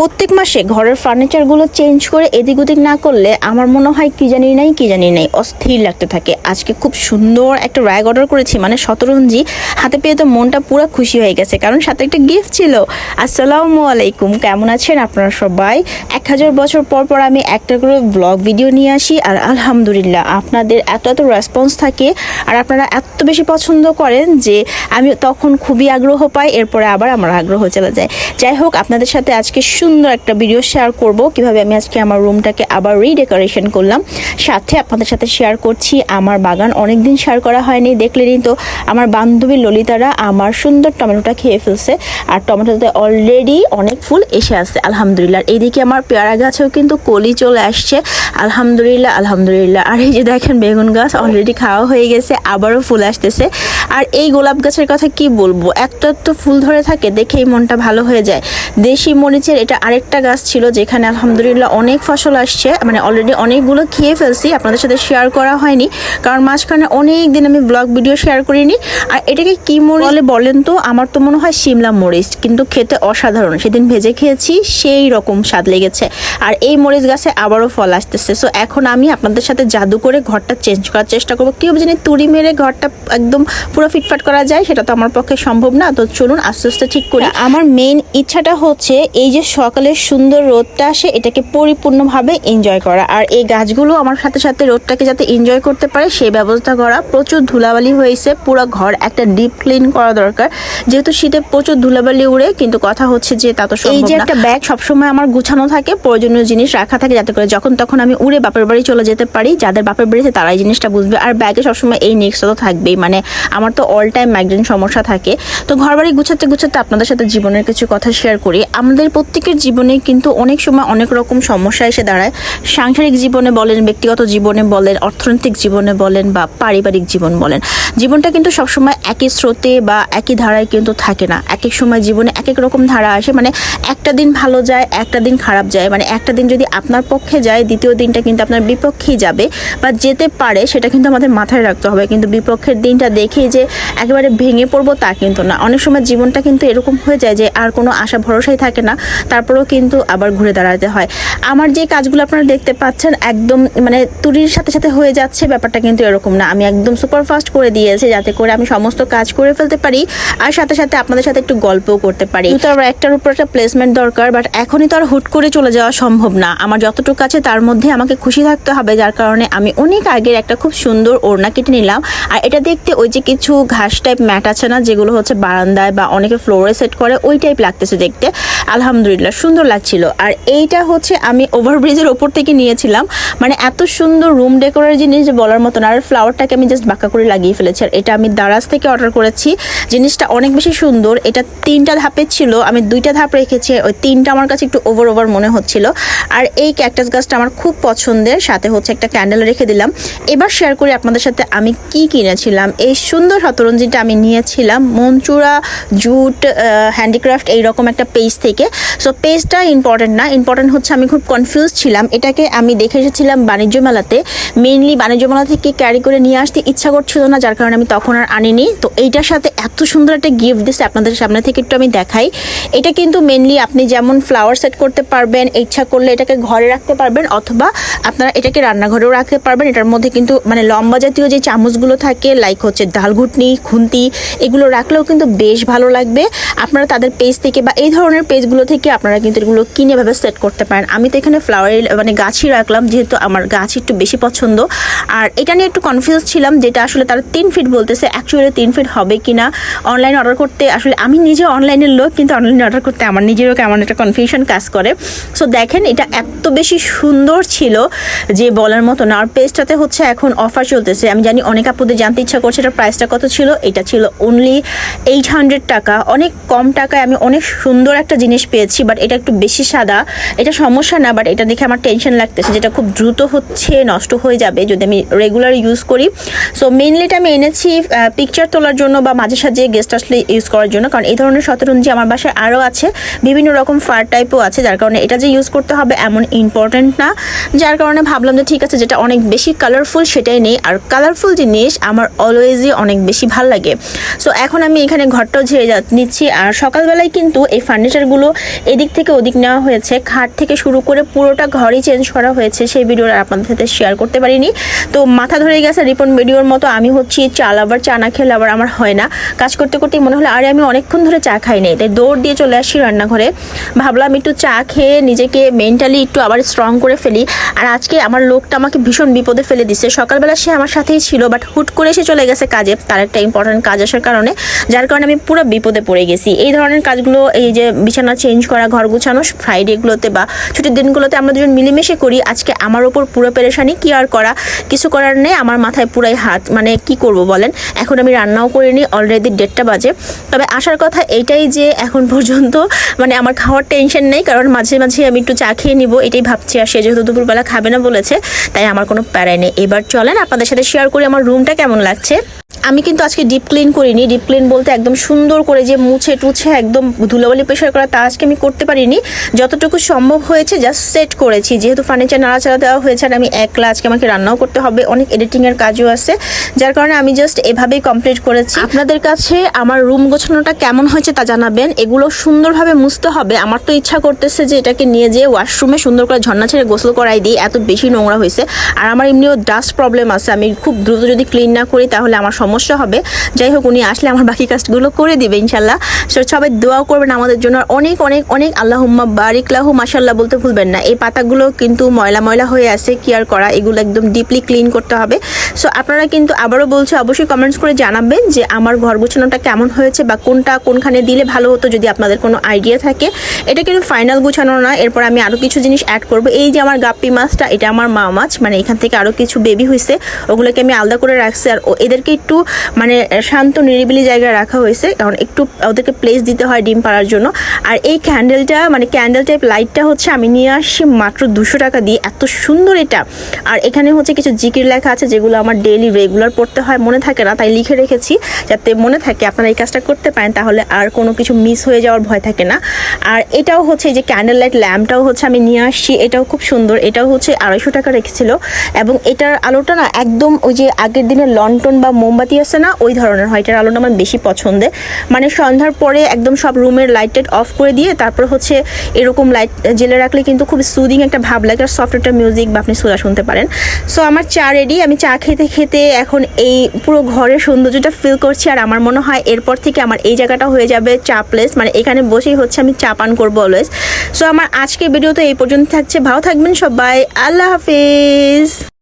প্রত্যেক মাসে ঘরের ফার্নিচারগুলো চেঞ্জ করে এদিক ওদিক না করলে আমার মনে হয় কি জানি নাই, কি জানি নাই, অস্থির লাগতে থাকে। আজকে খুব সুন্দর একটা র্যাগ অর্ডার করেছি মানে শতরঞ্জি। হাতে পেয়ে তো মনটা পুরো খুশি হয়ে গেছে, কারণ সাথে একটা গিফট ছিল। আসসালামু আলাইকুম, কেমন আছেন আপনারা সবাই? এক হাজার বছর পর পর আমি একটা করে ব্লগ ভিডিও নিয়ে আসি, আর আলহামদুলিল্লাহ আপনাদের এত এত রেসপন্স থাকে, আর আপনারা এত বেশি পছন্দ করেন যে আমি তখন খুবই আগ্রহ পাই, এরপরে আবার আমার আগ্রহ চলে যায়। যাই হোক, আপনাদের সাথে আজকে সুন্দর একটা ভিডিও শেয়ার করব। কীভাবে আমি আজকে আমার রুমটাকে আবার রিডেকোরেশন করলাম। সাথে আপনাদের সাথে শেয়ার করছি, আমার বাগান অনেক দিন শেয়ার করা হয়নি, দেখলেনই তো। আমার বান্ধবী ললিতারা আমার সুন্দর টমেটোটা খেয়ে ফেলছে, আর টমেটোতে অলরেডি অনেক ফুল এসে আসছে আলহামদুলিল্লাহ। এইদিকে আমার পেয়ারা গাছেও কিন্তু কলি চলে আসছে, আলহামদুলিল্লাহ আলহামদুলিল্লাহ। আর এই যে দেখেন বেগুন গাছ অলরেডি খাওয়া হয়ে গেছে, আবারও ফুল আসতেছে। আর এই গোলাপ গাছের কথা কি বলব? একটা তো ফুল ধরে থাকে, দেখেই মনটা ভালো হয়ে যায়। দেশি মরিচের এটা আরেকটা গাছ ছিল যেখানে আলহামদুলিল্লাহ অনেক ফসল আসছে মানে অলরেডি অনেকগুলো খেয়ে ফেলছি, আপনাদের সাথে শেয়ার করা হয়নি, কারণ মাঝখানে অনেক দিন আমি ব্লগ ভিডিও শেয়ার করিনি। আর এটাকে কি মরিচ বলে বলেন তো? আমার তো মনে হয় শিমলা মরিচ, কিন্তু খেতে অসাধারণ। সেদিন ভেজে খেয়েছি, সেই রকম স্বাদ লেগেছে। আর এই মরিচ গাছে আবারও ফল আসতেছে। সো এখন আমি আপনাদের সাথে জাদু করে ঘরটা চেঞ্জ করার চেষ্টা করব। কেউ জানি তুড়ি মেরে ঘরটা একদম পুরো ফিটফাট করা যায়, সেটা তো আমার পক্ষে সম্ভব না। তো চলুন আস্তে আস্তে ঠিক করি। আমার মেইন ইচ্ছাটা হচ্ছে এই যে সকালের সুন্দর রোদটা আসে এটাকে পরিপূর্ণভাবে এনজয় করা। আর এই গাছগুলো আমার সাথে সাথে রোদটাকে যাতে এনজয় করতে পারে সেই ব্যবস্থা করা। প্রচুর ধুলাবালি হয়েছে পুরো ঘর একটা ডিপ ক্লিন করা দরকার। যেহেতু শীতে প্রচুর ধুলাবালি উড়ে কিন্তু কথা হচ্ছে যে তা তো এই যে একটা ব্যাগ সবসময় আমার গুছানো থাকে প্রয়োজনীয় জিনিস রাখা থাকে যাতে করে যখন তখন আমি উড়ে বাপের বাড়ি চলে যেতে পারি যাদের বাপের বাড়িতে তারাই জিনিসটা বুঝবে। আর ব্যাগে সবসময় এই নেক্সটটা তো থাকবেই মানে আমার তো অল টাইম একজন সমস্যা থাকে। তো ঘর বাড়ি গুছাতে গুছাতে আপনাদের সাথে জীবনের কিছু কথা শেয়ার করি। আমাদের প্রত্যেকের জীবনে কিন্তু অনেক সময় অনেক রকম সমস্যা এসে দাঁড়ায়। সাংসারিক জীবনে বলেন, ব্যক্তিগত জীবনে বলেন, অর্থনৈতিক জীবনে বলেন বা পারিবারিক জীবন বলেন, জীবনটা কিন্তু সবসময় একই স্রোতে বা একই ধারায় কিন্তু থাকে না। এক এক সময় জীবনে এক এক রকম ধারা আসে মানে একটা দিন ভালো যায়, একটা দিন খারাপ যায়। মানে একটা দিন যদি আপনার পক্ষে যায়, দ্বিতীয় দিনটা কিন্তু আপনার বিপক্ষেই যাবে বা যেতে পারে, সেটা কিন্তু আমাদের মাথায় রাখতে হবে। কিন্তু বিপক্ষের দিনটা দেখে যে একেবারে ভেঙে পড়ব তা কিন্তু না। অনেক সময় জীবনটা কিন্তু এরকম হয়ে যায় যে আর কোনো আশা, ভরসাই থাকে না। তারপরেও কিন্তু আবার ঘুরে দাঁড়াতে হয়। আমার যে কাজগুলো আপনারা দেখতে পাচ্ছেন একদম মানে তুরির সাথে সাথে হয়ে যাচ্ছে, ব্যাপারটা কিন্তু এরকম না। আমি একদম সুপারফাস্ট করে দিয়েছি যাতে করে আমি সমস্ত কাজ করে ফেলতে পারি আর সাথে সাথে আপনাদের সাথে একটু গল্পও করতে পারি। তো আর একটার উপর একটা প্লেসমেন্ট দরকার বাট এখনই তো আর হুট করে চলে যাওয়া সম্ভব না। আমার যতটুকু আছে তার মধ্যে আমাকে খুশি থাকতে হবে, যার কারণে আমি অনেক আগের একটা খুব সুন্দর ওড়না কেটে নিলাম। আর এটা দেখতে ওই যে কিছু ঘাস টাইপ ম্যাট আছে না, যেগুলো হচ্ছে বারান্দায় বা অনেকে ফ্লোরে সেট করে, ওই টাইপ লাগতেছে দেখতে। আলহামদুলিল্লাহ সুন্দর লাগছিল। আর এইটা হচ্ছে আমি ওভারব্রিজের ওপর থেকে নিয়েছিলাম। মানে এত সুন্দর রুম ডেকোরের জিনিস বলার মতন। আর ফ্লাওয়ারটাকে আমি জাস্ট বাঁকা করে লাগিয়ে ফেলেছি। আর এটা আমি দারাজ থেকে অর্ডার করেছি। জিনিসটা অনেক বেশি সুন্দর। এটা তিনটা ধাপের ছিল। আমি দুইটা ধাপ রেখেছি। ওই তিনটা আমার কাছে একটু ওভার ওভার মনে হচ্ছিল। আর এই ক্যাকটাস গাছটা আমার খুব পছন্দের। সাথে হচ্ছে একটা ক্যান্ডেল রেখে দিলাম। এবার শেয়ার করি আপনাদের সাথে আমি কি কিনেছিলাম। এই সুন্দর শতরঞ্জিটা আমি নিয়েছিলাম। মনচুরা, জুট হ্যান্ডিক্রাফট এইরকম একটা পেজ থেকে। সো পেজটা ইম্পর্টেন্ট না। ইম্পর্টেন্ট হচ্ছে আমি খুব কনফিউজ ছিলাম। এটাকে আমি দেখে এসেছিলাম বাণিজ্য মেলাতে। মেইনলি বাণিজ্য মেলা থেকে ক্যারি করে নিয়ে আসতে ইচ্ছা করছিল না, যার কারণে আমি তখন আর আনিনি। তো এইটার সাথে এত সুন্দর একটা গিফট দিচ্ছে আপনাদের সামনে থেকে একটু আমি দেখাই। এটা কিন্তু মেনলি আপনি যেমন ফ্লাওয়ার সেট করতে পারবেন, ইচ্ছা করলে এটাকে ঘরে রাখতে পারবেন, অথবা আপনারা এটাকে রান্নাঘরেও রাখতে পারবেন। এটার মধ্যে কিন্তু মানে লম্বা জাতীয় যে চামচগুলো থাকে লাইক হচ্ছে ডাল ঘুটনি, খুন্তি, এগুলো রাখলেও কিন্তু বেশ ভালো লাগবে। আপনারা তাদের পেজ থেকে বা এই ধরনের পেজগুলো থেকে আপনারা কিন্তু এগুলো কিনে ভাবে সেট করতে পারেন। আমি তো এখানে ফ্লাওয়ারের মানে গাছই রাখলাম, যেহেতু আমার গাছ একটু বেশি পছন্দ। আর এটা নিয়ে একটু কনফিউজ ছিলাম, যেটা আসলে তারা তিন ফিট বলতেছে অ্যাকচুয়ালি তিন ফিট হবে কি না অনলাইন অর্ডার করতে আসলে আমি নিজে অনলাইনের লোক, কিন্তু অনলাইনে অর্ডার করতে আমার নিজেরও কেমন একটা কনফিউশন কাজ করে। সো দেখেন, এটা এত বেশি সুন্দর ছিল যে বলার মতো না। আর পেজটাতে হচ্ছে এখন অফার চলতেছে। আমি জানি অনেক আপুদের জানতে ইচ্ছা করছে এটার প্রাইসটা কত ছিল। এটা ছিল অনলি এইট হান্ড্রেড টাকা। অনেক কম টাকায় আমি অনেক সুন্দর একটা জিনিস পেয়েছি বাট এটা একটু বেশি সাদা। এটা সমস্যা না, বাট এটা দেখে আমার টেনশন লাগতেছে যেটা খুব দ্রুত হচ্ছে, নষ্ট হয়ে যাবে যদি আমি রেগুলার ইউজ করি। সো মেইনলি এটা আমি এনেছি পিকচার তোলার জন্য বা মাঝে সাঝে গেস্ট আসলে ইউজ করার জন্য। কারণ এই ধরনের শতরঞ্জি আমার বাসায় আরও আছে। বিভিন্ন রকম ফার টাইপও আছে, যার কারণে এটা যে ইউজ করতে হবে এমন ইম্পর্টেন্ট না। যার কারণে ভাবলাম যে ঠিক আছে, যেটা অনেক বেশি কালারফুল সেটাই নেই। আর কালারফুল জিনিস আমার অলওয়েজই অনেক বেশি ভালো লাগে। সো এখন আমি এখানে ঘরটাও ঝেড়ে নিচ্ছি। আর সকালবেলায় কিন্তু এই ফার্নিচারগুলো এদিক এদিক থেকে ওদিক নেওয়া হয়েছে। খাট থেকে শুরু করে পুরোটা ঘরই চেঞ্জ করা হয়েছে। সেই ভিডিও আপনাদের সাথে শেয়ার করতে পারিনি। তো মাথা ধরে গেছে রিপন ভিডিওর মতো। আমি হচ্ছি চাল আবার চা না খেলে আবার আমার হয় না। কাজ করতে করতে মনে হলো, আরে আমি অনেকক্ষণ ধরে চা খাই নাই। তাই দৌড় দিয়ে চলে আসি রান্নাঘরে। ভাবলাম একটু চা খেয়ে নিজেকে মেন্টালি একটু আবার স্ট্রং করে ফেলি। আর আজকে আমার লোকটা আমাকে ভীষণ বিপদে ফেলে দিচ্ছে সকালবেলা সে আমার সাথেই ছিল বাট হুট করে এসে চলে গেছে কাজে। তার একটা ইম্পর্টেন্ট কাজ আসার কারণে। যার কারণে আমি পুরো বিপদে পড়ে গেছি। এই ধরনের কাজগুলো, এই যে বিছানা চেঞ্জ করা ঘর গুছানো ফ্রাইডেগুলোতে বা ছুটির দিনগুলোতে আমরা দুজন মিলেমিশে করি। আজকে আমার ওপর পুরো পেরেশানি, কি আর করা? কিছু করার নেই, আমার মাথায় পুরাই হাত। মানে কি করব বলেন? এখন আমি রান্নাও করিনি অলরেডি দেড়টা বাজে। তবে আসার কথা এইটাই যে এখন পর্যন্ত মানে আমার খাওয়ার টেনশন নেই, কারণ মাঝে মাঝে আমি একটু চা খেয়ে নিব, এটাই ভাবছি। আর সে যেহেতু দুপুরবেলা খাবে না বলেছে, তাই আমার কোনো প্যারাই নেই। এবার চলেন আপনাদের সাথে শেয়ার করি আমার রুমটা কেমন লাগছে। আমি কিন্তু আজকে ডিপ ক্লিন করিনি। ডিপ ক্লিন বলতে একদম সুন্দর করে যে মুছে টুছে একদম ধুলোবালি প্রেশার করা তা আজকে আমি করতে পারিনি। যতটুকু সম্ভব হয়েছে জাস্ট সেট করেছি। যেহেতু ফার্নিচার নাড়াচাড়া দেওয়া হয়েছে আর আমি একলা আজকে আমাকে রান্নাও করতে হবে, অনেক এডিটিংয়ের কাজও আছে। যার কারণে আমি জাস্ট এভাবেই কমপ্লিট করেছি। আপনাদের কাছে আমার রুম গোছানোটা কেমন হয়েছে তা জানাবেন। এগুলো সুন্দরভাবে মুছতে হবে। আমার তো ইচ্ছা করতেছে যে এটাকে নিয়ে যেয়ে ওয়াশরুমে সুন্দর করে ঝর্ণা ছেড়ে গোসল করাই দিই। এত বেশি নোংরা হয়েছে। আর আমার এমনিও ডাস্ট প্রবলেম আছে। আমি খুব দ্রুত যদি ক্লিন না করি তাহলে আমার সমস্যা হবে। যাই হোক, উনি আসলে আমার বাকি কাজগুলো করে দিবে ইনশাল্লাহ। সো সবাই দোয়াও করবেন আমাদের জন্য। অনেক অনেক অনেক আল্লাহুম্মা বারিক লাহু মাশাল্লাহ বলতে ভুলবেন না। এই পাতাগুলো কিন্তু ময়লা ময়লা হয়ে আছে, কি আর করা, এগুলো একদম ডিপলি ক্লিন করতে হবে। সো আপনারা কিন্তু আবারও বলছে, অবশ্যই কমেন্টস করে জানাবেন যে আমার ঘর গোছানোটা কেমন হয়েছে বা কোনটা কোনখানে দিলে ভালো হতো যদি আপনাদের কোনো আইডিয়া থাকে। এটা কিন্তু ফাইনাল গোছানো না, এরপর আমি আরও কিছু জিনিস অ্যাড করব। এই যে আমার গাপ্পি মাছটা, এটা আমার মা মাছ মানে এখান থেকে আরও কিছু বেবি হয়েছে ওগুলোকে আমি আলাদা করে রাখছি। আর এদেরকে একটু মানে শান্ত নিরিবিলি জায়গায় রাখা হয়েছে, কারণ একটু ওদেরকে প্লেস দিতে হয় ডিম পাড়ার জন্য। আর এই ক্যান্ডেলটা মানে ক্যান্ডেল টাইপ লাইটটা হচ্ছে আমি নিয়ে আসছি মাত্র দুশো টাকা দিয়ে। এত সুন্দর এটা। আর এখানে হচ্ছে কিছু জিকির লেখা আছে যেগুলো আমার ডেইলি রেগুলার পড়তে হয়, মনে থাকে না, তাই লিখে রেখেছি যাতে মনে থাকে আপনারা এই কাজটা করতে পারেন, তাহলে আর কোনো কিছু মিস হয়ে যাওয়ার ভয় থাকে না। আর এটাও হচ্ছে যে ক্যান্ডেল লাইট ল্যাম্পটাও হচ্ছে আমি নিয়ে আসছি, এটাও খুব সুন্দর, এটাও হচ্ছে আড়াইশো টাকা রেখেছিল। এবং এটার আলোটা না একদম ওই যে আগের দিনের লন্ঠন বা মোমবাতি আছে না, ওই ধরনের হয়। এটার আলোটা আমার বেশি পছন্দের। মানে সন্ধ্যার পরে একদম সব রুমের লাইট টাইট অফ করে দিয়ে, তারপর হচ্ছে এরকম লাইট জেলে রাখলে কিন্তু খুব সুদিং একটা ভাব লাগে আর সফট একটা মিউজিক বা আপনি সুরা শুনতে পারেন। সো আমার চা রেডি আমি চা খেতে খেতে এখন এই পুরো ঘরের সৌন্দর্যটা ফিল করছি আর আমার মনে হয় এরপর থেকে আমার এই জায়গাটা হয়ে যাবে চা প্লেস মানে এখানে বসেই হচ্ছে আমি চা পান করব অলওয়েজ সো আমার আজকের ভিডিও তো এই পর্যন্ত থাকছে, ভালো থাকবেন সবাই, আল্লাহ হাফিজ।